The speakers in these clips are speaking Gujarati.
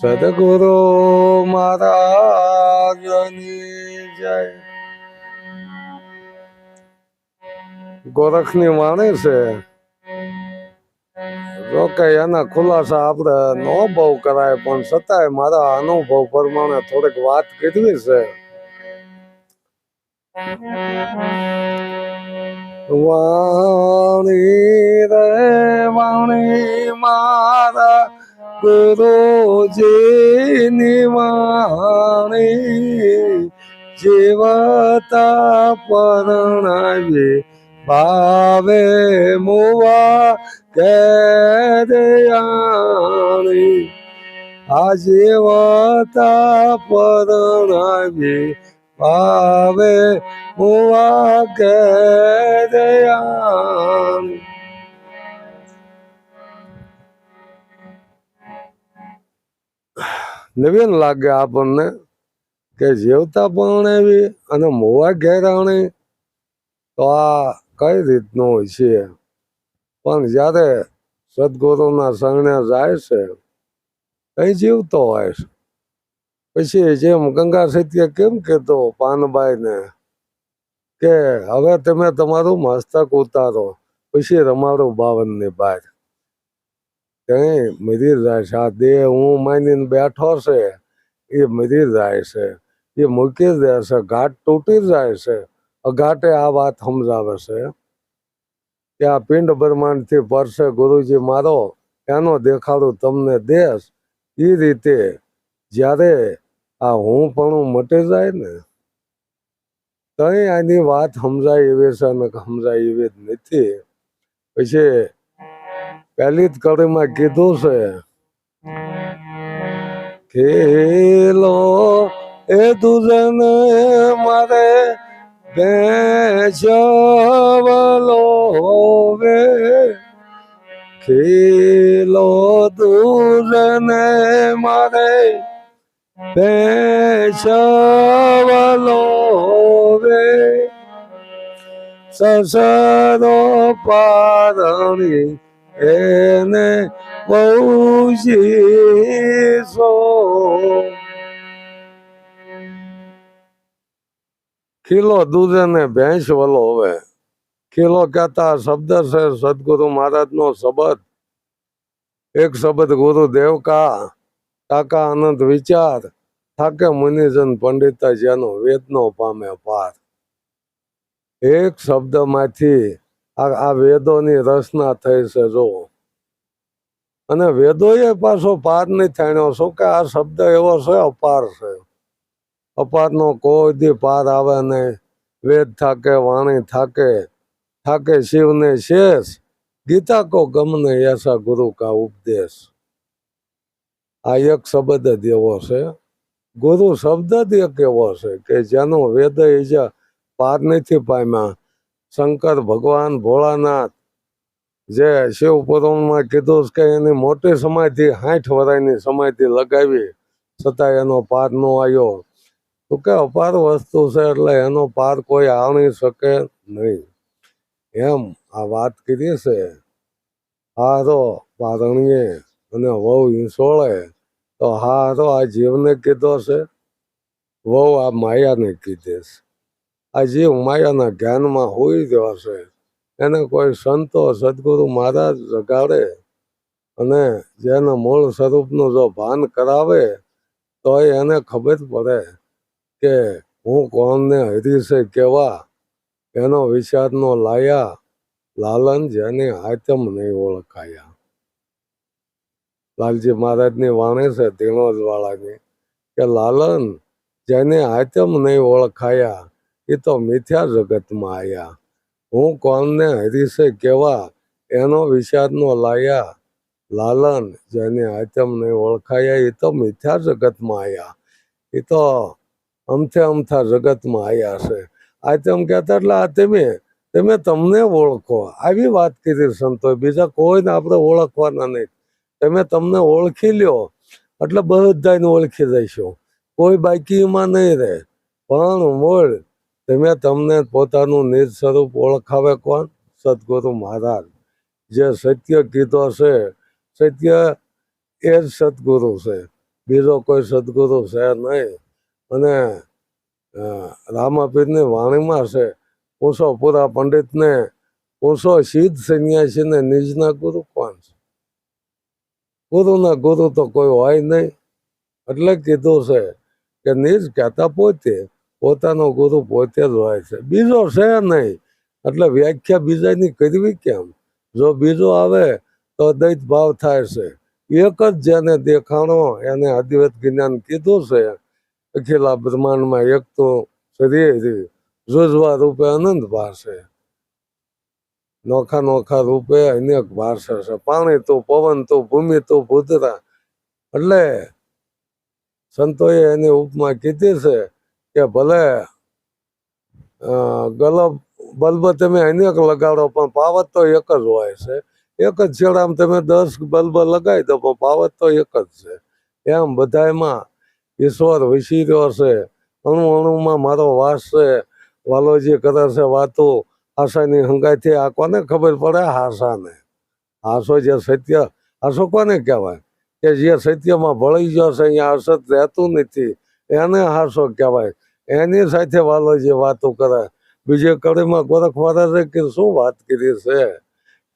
સદગુરુ મહારાજની જય ગોરખની વાણી છે જોકે એના ખુલાસા આપણે નો બહુ કરાય પણ છતાંય મારા અનુભવ પ્રમાણે થોડીક વાત કરવી છે વાણી રે વાણી મારા ગુરુજીની વાણી જીવતા પરણાવે ભાવે મોવા કેદયાણે આ જીવતા પરણાવે ભાવે મુવા કેદયાણી નવીન લાગે આપણને કે જીવતા પણ એવી અને મોવા ઘેરાણી તો આ કઈ રીતનું હોય છે? પણ જ્યારે સદગુરુના શરણે જાય છે કઈ જીવતો હોય છે. પછી જેમ ગંગા સત્ય કેમ કહેતો પાનબાઈને કે હવે તમે તમારું મસ્તક ઉતારો, પછી રમાડો બાવનની બહાર કઈ મરી જાય છે? આ દેહ હું માનીને બેઠો છે, એ મરી જાય છે. એ મૂકી જાય છે, ઘાટ તૂટી જાય છે. અઘાટે આ વાત સમજાવે છે. કે આ પિંડ બ્રહ્માંડથી પરસે ગુરુજી મારો, એનો દેખાડું તમને દેશ. એ રીતે જ્યારે આ હું પણ મટી જાય ને, તઈ આની વાત સમજાય એવી છે અને સમજાય એવી જ નથી. પછી પહેલી જ કડીમાં કીધું છે ખેલો એ દુજન મારે બેચવલો વે. ખેલો દુજન મારે બેચવલો હોવે સસરો પારણી એને બહુ સો ખીલો દૂધ અને ભેંસ વલો હવે. ખીલો કહેતા શબ્દ છે, સદગુરુ મહારાજ નો શબ્દ. એક શબ્દ, ગુરુ દેવ કા કાકા અનંત વિચાર? થાકે મુનિજન પંડિતા જેનો વેદનો પામે પાર. એક શબ્દમાંથી આ વેદોની રચના થઈ છે જો અને વેદોએ પાછો પાર નહીં થાણ્યો. શું કે આ શબ્દ એવો છે? અપાર છે. અપારનો કોઈ દી પાર આવે નહીં. વેદ થાકે, વાણી થાકે થાકે શિવને શેષ. ગીતા કો ગમને એસા ગુરુ કા ઉપદેશ. આ એક શબ્દ જ એવો છે. ગુરુ શબ્દ જ એક એવો છે કે જેનો વેદ ઈજા પાર નથી પામ્યા. શંકર, ભગવાન, ભોળાનાથ, જે શિવ પુરાણમાં કીધું કે એની મોટી સમાધિ સાઠ વર્ષની સમાધિ લગાવી છતાં એનો પાર ન આવ્યો. તો કે અપાર વસ્તુ છે એટલે એનો પાર કોઈ આણી શકે નહીં. એમ આ વાત કરી છે. હારો પારણીએ અને વહુ ઈસોળે તો હારો આ જીવને કીધો છે. વહુ આ માયાને કીધે છે. આ જીવ માયાના જ્ઞાનમાં હોઈ રહ્યો છે. એને કોઈ સંતો સદગુરુ મહારાજ જગાડે અને જેના મૂળ સ્વરૂપનું જો ભાન કરાવે તો એને ખબર પડે કે હું કોણને હરી છે કેવા? એનો વિચારનો લાયા લાલન જેને આતમ નહીં ઓળખાયા. લાલજી મહારાજની વાણી છે ધીણોજ વાળાની કે લાલન જેને આતમ નહીં ઓળખાયા એ તો મિથ્યા જગતમાં આવ્યા હું કોણને હરીશે કેવા? એનો વિષાદનો લાયા. લાલન જેને આતમ નહીં ઓળખાયા, એ તો મિથ્યા જગતમાં આવ્યા એ તો અમથે અમથા જગતમાં આયા છે. આતમ કહેતા એટલે આ તમે તમે તમને ઓળખો. આવી વાત કરી સંતો બીજા કોઈને આપણે ઓળખવાના નહીં. તમે તમને ઓળખી લ્યો. એટલે બધાને ઓળખી જઈશું. કોઈ બાકીમાં નહીં રહે. પણ મૂળ તમે તમને પોતાનું નિજ સ્વરૂપ ઓળખાવે કોણ? સદગુરુ મહારાજ. જે સત્ય કીધો છે, સત્ય એ જ સદગુરુ છે. બીજો કોઈ સદગુરુ છે નહીં. અને રામાપીરની વાણીમાં છે, પૂછો પૂરા પંડિતને, પૂછો સિદ્ધ સંન્યાસીને નિજના ગુરુ કોણ છે? ગુરુના ગુરુ તો કોઈ હોય નહીં. એટલે કીધું છે કે નિજ કહેતા પોતે પોતાનો ગુરુ પોતે જ હોય છે. બીજો છે નહીં. એટલે વ્યાખ્યા બીજાની કરવી કેમ? જો બીજો આવે તો દૈત ભાવ થાય છે. એક જ જેને દેખાણો એને અદ્વૈત જ્ઞાન કીધું છે, અખિલા બ્રહ્માંડમાં એક તો શરીર જુજવા રૂપે અનંત ભાષે નોખા નોખા રૂપે અનેક ભાષે છે. પાણી તો પવન તો ભૂમિ તો ભૂતરા. એટલે સંતોએ એની ઉપમા કીધી છે કે ભલે ગલબ બલ્બ તમે અનેક લગાડો, પણ પાવત તો એક જ હોય છે. એક જ છેડામાં તમે દસ બલ્બ લગાવી દો, પણ પાવત તો એક જ છે. એમ બધામાં ઈશ્વર વિસીર્યો છે. અણુ અણુમાં મારો વાસ છે. વાલોજી કરે છે વાતો. આશાની હંગાઈથી આ કોને ખબર પડે? હાસાને હાસો જે સત્ય હાસો કોને કહેવાય? કે જે સત્યમાં ભળી ગયો છે, અહીંયા અસત રહેતું નથી. એને હાસો કહેવાય. એની સાથે વાલો જે વાતો કરે, બીજી કડીમાં ગોરખ મહારાજે કે શું વાત કરી છે?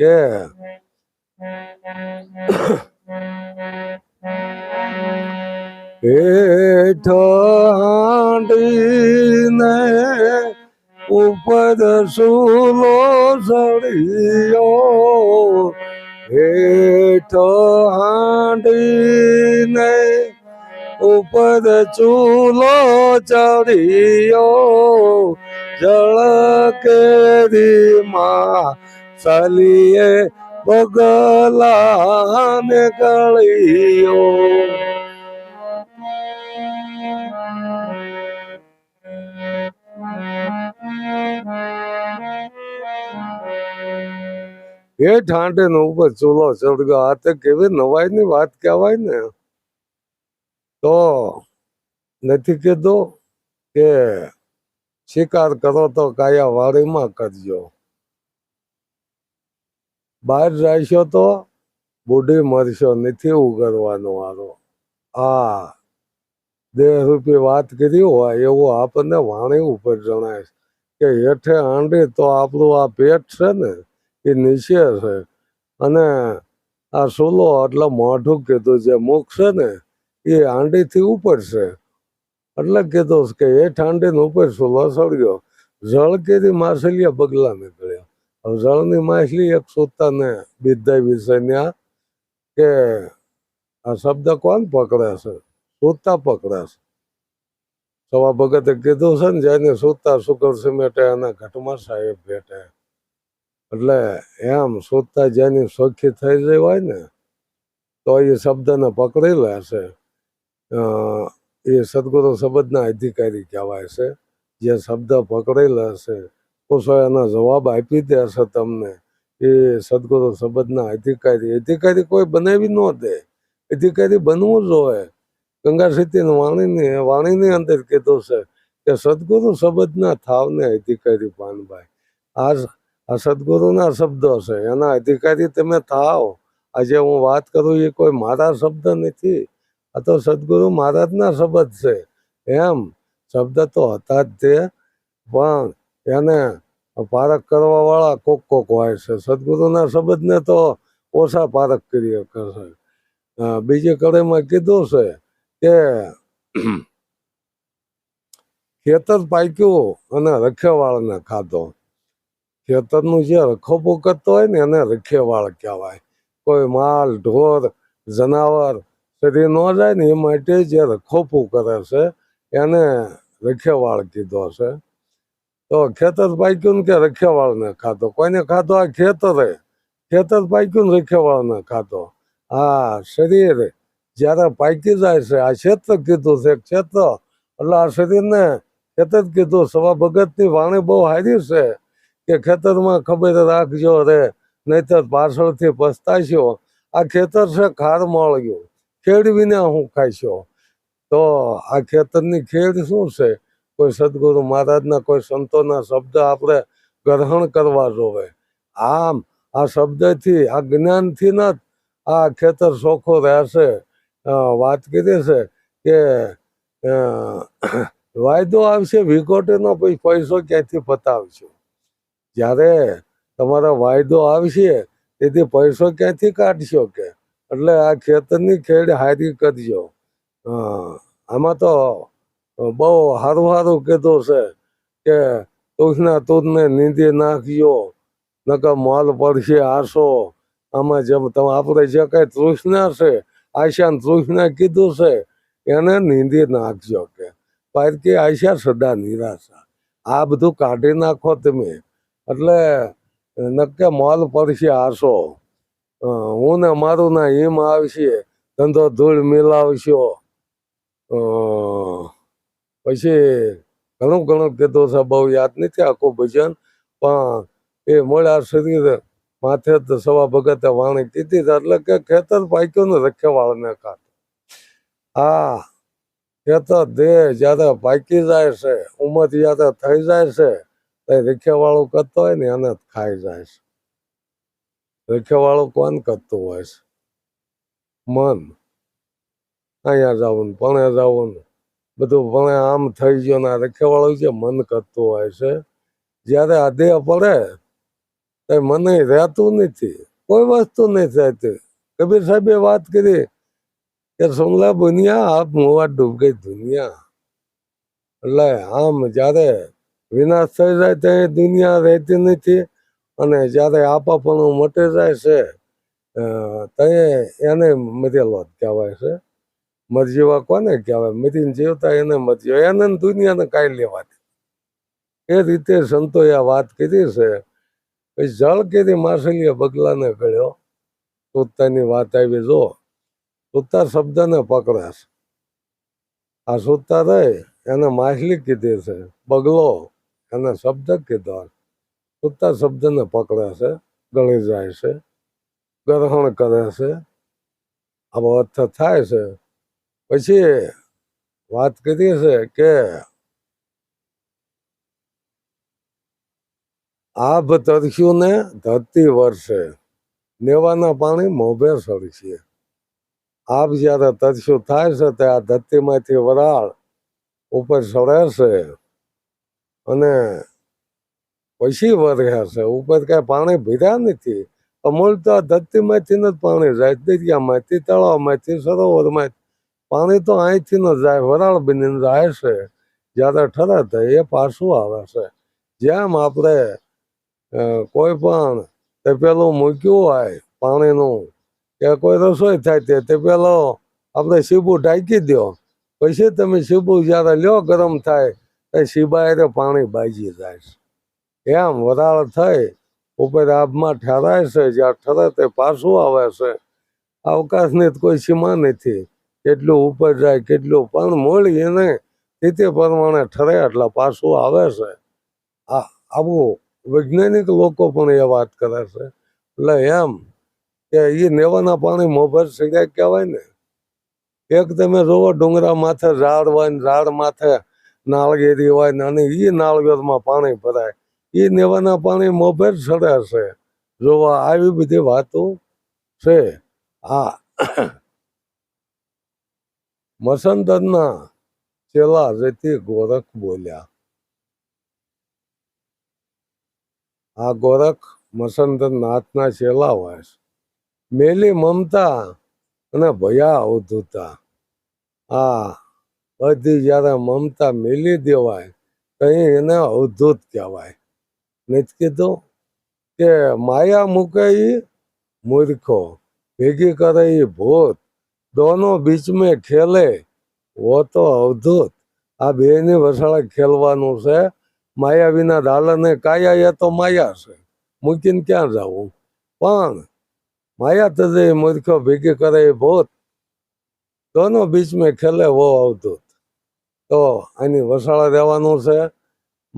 કે હેઠ હાંડીને ઉપર સુલો સળિયો. હેઠ હાંડીને ઉપર ચૂલો ચડ્યો, જળ કેરી માં સલીએ બગલા ને ગળિયો. એ ઠાંટે નો ઉપર ચૂલો ચડ્યો. આ તો કેવી નવાઈ ની વાત કહેવાય ને. તો નથી કીધું કે શિકાર કરો તો કાયા વાડીમાં કરજો. બહાર રહેશો તો બુઢી મરશો, નથી ઉગરવાનો વારો. આ દેહરૂપી વાત કરી હોય એવું આપણને વાણી ઉપર જણાય કે હેઠે આંડી તો આપણું આ પેટ છે ને, એ નીચે છે. અને આ સોલો એટલે મોઢું કીધું જે મુખ છે ને એ આંડીથી ઉપર છે. એટલે કીધું કે હેઠ ને ઉપર સોલો સળગ્યો જળ કેરી માછલીયા બગલા નીકળ્યા. હવે જળની માછલી એક સોતાને બિદ્ધાઈ વિષયના કે આ શબ્દ કોણ પકડે છે? સોતા પકડે છે. સવા ભગતે કીધું છે ને, જેને સોતા શુકર સિમેટે, એના ઘટમાં સાહેબ ભેટે. એટલે એમ સોતા જેની સોખી થઈ જાય હોય ને, તો એ શબ્દને પકડી લેશે એ સદગુરુ શબ્દના અધિકારી કહેવાય છે. જે શબ્દ પકડી હશે તો એનો જવાબ આપી દે હશે તમને. એ સદગુરુ શબ્દના અધિકારી અધિકારી કોઈ બનાવી ન દે. અધિકારી બનવું જોઈએ ગંગા સતીની વાણીની વાણીની અંદર કીધું છે કે સદગુરુ શબ્દના થાવને અધિકારી પાનભાઈ આ આ સદગુરુના શબ્દો છે. એના અધિકારી તમે થાવ. આજે હું વાત કરું એ કોઈ મારા શબ્દ નથી. આ તો સદગુરુ મહારાજના શબ્દ છે. એમ શબ્દ તો હતા જ તે, પણ એને પારખ કરવા વાળા કોક કોક હોય છે. સદગુરુના શબ્દને તો ઓછા પારખ કરી કરશે બીજી કડીમાં કીધું છે કે ખેતર પાક્યું અને રખેવાળને ખાધો. ખેતરનું જે રખોપો કરતો હોય ને એને રખેવાળ કહેવાય. કોઈ માલ, ઢોર, જનાવર શરીર ન જાય ને એ માટે જે રખોપું કરે છે, એને રખેવાળ કીધો છે. તો ખેતર પાક્યું ને કે રખેવાળને ખાધો. કોઈને ખાધો? આ ખેતરે. ખેતર પાક્યું ને રખેવાળને ખાધો. આ શરીર જ્યારે પાકી જાય છે, આ ક્ષેત્ર કીધું છે ક્ષેત્ર. એટલે આ શરીરને ખેતર કીધું. સવા ભગતની વાણી બહુ હારી છે કે ખેતરમાં ખબર રાખજો રે, નહીતર પાછળથી પસ્તાશો. આ ખેતર છે ખાર મળ્યું ખેડવીને હું ખાઈશો તો આ ખેતરની ખેડ શું છે? કોઈ સદગુરુ મહારાજના કોઈ સંતોના શબ્દ આપણે ગ્રહણ કરવા જોવે. આમ આ શબ્દથી, આ જ્ઞાનથી ન આ ખેતર સોખો રહેશે. વાત કરી છે કે વાયદો આવશે વિકોટેનો પછી પૈસો ક્યાંથી પતાવશો? જ્યારે તમારો વાયદો આવશે, તેથી પૈસો ક્યાંથી કાઢશો કે? એટલે આ ખેતરની ખેડ હારી કરજો આમાં તો બહુ સારું સારું કીધું છે કે તુસના તુજને નીંદી નાખજો, નકર મોલ પડશે આસો આમાં જેમ તમે આપણે જે કાંઈ તૃષ્ણા છે આશાન તૃષ્ણા કીધું છે, એને નીંદી નાખજો કે. પારકી આશા સદા નિરાશા. આ બધું કાઢી નાખો તમે. એટલે નક્કે મોલ પડશે આસો હું ને મારું ના હિમ આવશે, ધંધો ધૂળ મિલાવશો. પછી ઘણું ઘણું કીધું છે, બહુ યાદ નથી આખું ભજન, પણ એ મોડા શરીર માથે સવા ભગતે વાણી કીધી એટલે કે ખેતર પાક્યું ને રખેવાળને ખાતું હા, ખેતર દેહ જ્યારે પાકી જાય છે, ઉંમર જ્યારે થઈ જાય છે તો રખેવાળું કરતો હોય ને એને ખાઈ જાય છે. રખેવાળું કોણ કરતું હોય છે? મન. અહીંયા જવું ને જવું બધું પણ આમ થઈ ગયો ને રખેવાળું છે મન કરતું હોય છે, જ્યારે આ પડે, તો મને રહેતું નથી, કોઈ વસ્તુ નહીં રહેતી. કબીર સાહેબે વાત કરી કે સોમલા બુનિયા, આપ મોવા ડૂબ ગઈ દુનિયા. એટલે આમ જ્યારે વિનાશ થઈ જાય ત્યાં દુનિયા રહેતી નથી અને જ્યારે આપાપણું મટી જાય છે તે એને મરેલો કહેવાય છે. મરજીવા કોને કહેવાય? મરીને જીવતા એને મરજીવા એને દુનિયાને કાંઈ લેવા એ રીતે સંતોએ વાત કરી છે. પછી જળ કેરી માછલીએ બગલાને ગળ્યો. સુતાની વાત આવી, જો. સુતા શબ્દને પકડે છે. આ સુતા રહે, એને માછલી કીધી છે. બગલો, એને શબ્દ કીધો સુતા શબ્દને પકડે છે જાય છે, ગ્રહણ કરે છે. આવો અર્થ થાય છે. પછી વાત કરી છે કે આભ તરખ્યું ને ધરતી વર્ષે નેવાના પાણી મોભે સળશે આભ જ્યારે તરસ્યું થાય છે તે આ ધરતીમાંથી વરાળ ઉપર સળે છે અને પછી વરે છે. ઉપર કાંઈ પાણી ભર્યા નથી. અમૂલ તો આ ધરતીમાંથી જ પાણી જાય. દરિયામાંથી, તળાવમાંથી, સરોવરમાંથી. પાણી તો અહીંથી ન જાય. વરાળ બનીને જાય છે. જ્યારે ઠરે તો એ પાછું આવે છે. જેમ આપણે કોઈ પણ તે પેલું મૂક્યું હોય પાણીનું, કે કોઈ રસોઈ થાય તે તે પેલો આપણે સીબું ઢાંકી દો. પછી તમે સીબું જ્યારે લ્યો ગરમ થાય તો સીબાએ પાણી બાજી જાય છે. એમ વરાળ થઈ, ઉપર આભમાં ઠરાય છે, જ્યાં ઠરે તે પાછું આવે છે. અવકાશની કોઈ સીમા નથી. કેટલું ઉપર જાય, કેટલું પણ મળી એને તે પ્રમાણે ઠરે એટલે પાછું આવે છે. આ આવું વૈજ્ઞાનિક લોકો પણ એ વાત કરે છે. એટલે એમ કે એ નેવાના પાણી મોભર સિગાય કહેવાય ને. એક તમે જોવો ડુંગરા માથે ઝાડ હોય ને ઝાડ માથે નાળગેરી હોય ને અને એ નાળગેરમાં પાણી ભરાય. એ નેવાના પાણી મોભેર સડાશે જોવા આવી બધી વાતો છે. આ મસંદરના ચેલા રેતી ગોરખ બોલ્યા. આ ગોરખ મસંદર નાથના ચેલા હોય મેલી મમતા અને ભયા અવધૂતા આ બધી જ્યારે મમતા મેલી દેવાય તો એને અવધૂત કહેવાય. નથી કીધું કે માયા મૂકે ઈ મૂર્ખો, ભેગી કરે એ ભૂત. દોનો બીચ મેં ખેલે, વો તો અવધૂત. આ બેની વસાળે ખેલવાનું છે. માયા વિના દાલને કાયા એ તો માયા છે. મૂકીને ક્યાં જવું? પણ માયા તજે મૂર્ખો, ભેગી કરે એ ભૂત, દોનો બીચ મેં ખેલે, વો અવધૂત. તો આની વસાળે રહેવાનું છે.